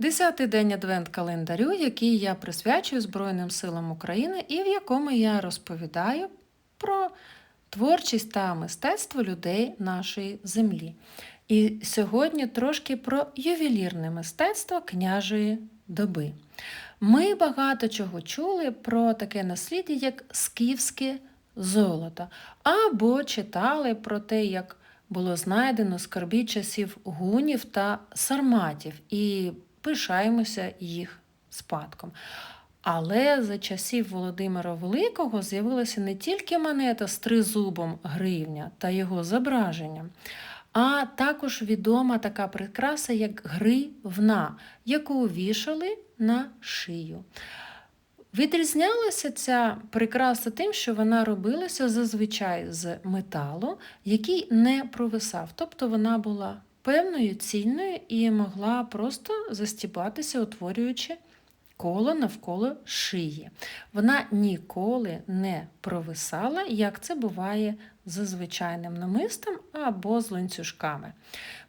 Десятий день адвент-календарю, який я присвячую Збройним силам України і в якому я розповідаю про творчість та мистецтво людей нашої землі. І сьогодні трошки про ювелірне мистецтво княжої доби. Ми багато чого чули про таке насліддя, як скіфське золото, або читали про те, як було знайдено скарбі часів гунів та сарматів, і пишаємося їх спадком. Але за часів Володимира Великого з'явилася не тільки монета з тризубом гривня та його зображенням, а також відома така прикраса, як гривна, яку вішали на шию. Відрізнялася ця прикраса тим, що вона робилася зазвичай з металу, який не провисав, тобто вона була певною цільною і могла просто застібатися, утворюючи коло навколо шиї. Вона ніколи не провисала, як це буває з звичайним намистом або з ланцюжками.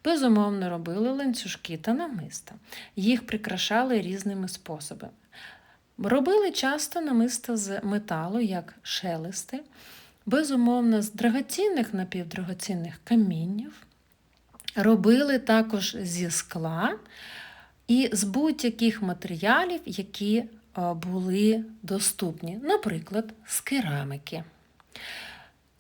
Безумовно, робили ланцюжки та намиста. Їх прикрашали різними способами. Робили часто намиста з металу, як шелести, безумовно, з драгоцінних напівдрагоцінних каміннів. Робили також зі скла і з будь-яких матеріалів, які е, були доступні, наприклад, з керамики.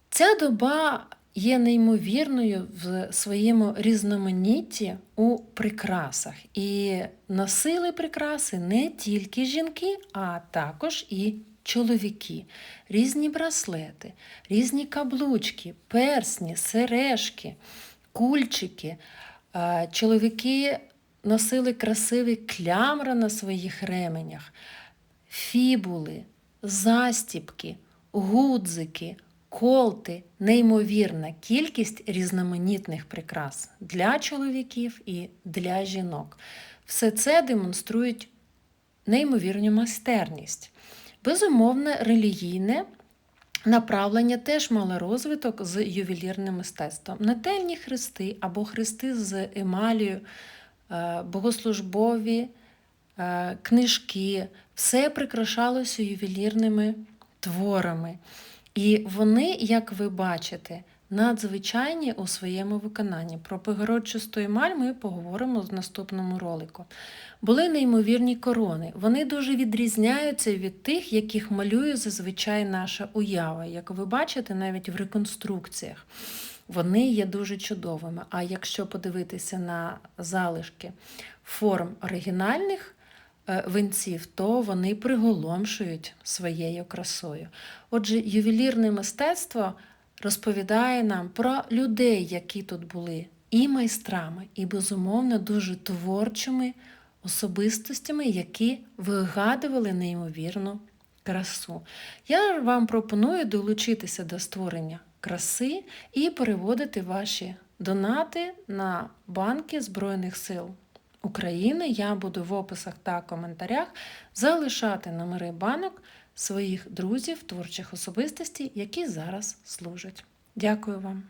Ця доба є неймовірною в своєму різноманітті у прикрасах. І носили прикраси не тільки жінки, а також і чоловіки. Різні браслети, різні каблучки, персні, сережки, кульчики. Е, Чоловіки носили красиві клямри на своїх ременях, фібули, застіпки, гудзики, колти, неймовірна кількість різноманітних прикрас для чоловіків і для жінок. Все це демонструють неймовірну майстерність. Безумовно, релігійне направлення теж мало розвиток з ювелірним мистецтвом. Нательні хрести або хрести з емалію, е, богослужбові е, книжки, все прикрашалося ювелірними творами. І вони, як ви бачите, надзвичайні у своєму виконанні. Про погородчасту емаль ми поговоримо в наступному ролику. Були неймовірні корони. Вони дуже відрізняються від тих, яких малює зазвичай наша уява. Як ви бачите, навіть в реконструкціях. Вони є дуже чудовими. А якщо подивитися на залишки форм оригінальних е, венців, то вони приголомшують своєю красою. Отже, ювелірне мистецтво розповідає нам про людей, які тут були і майстрами, і, безумовно, дуже творчими особистостями, які вигадували неймовірну красу. Я вам пропоную долучитися до створення краси і переводити ваші донати на банки Збройних сил України. Я буду в описах та коментарях залишати номери банок своїх друзів, творчих особистостей, які зараз служать. Дякую вам!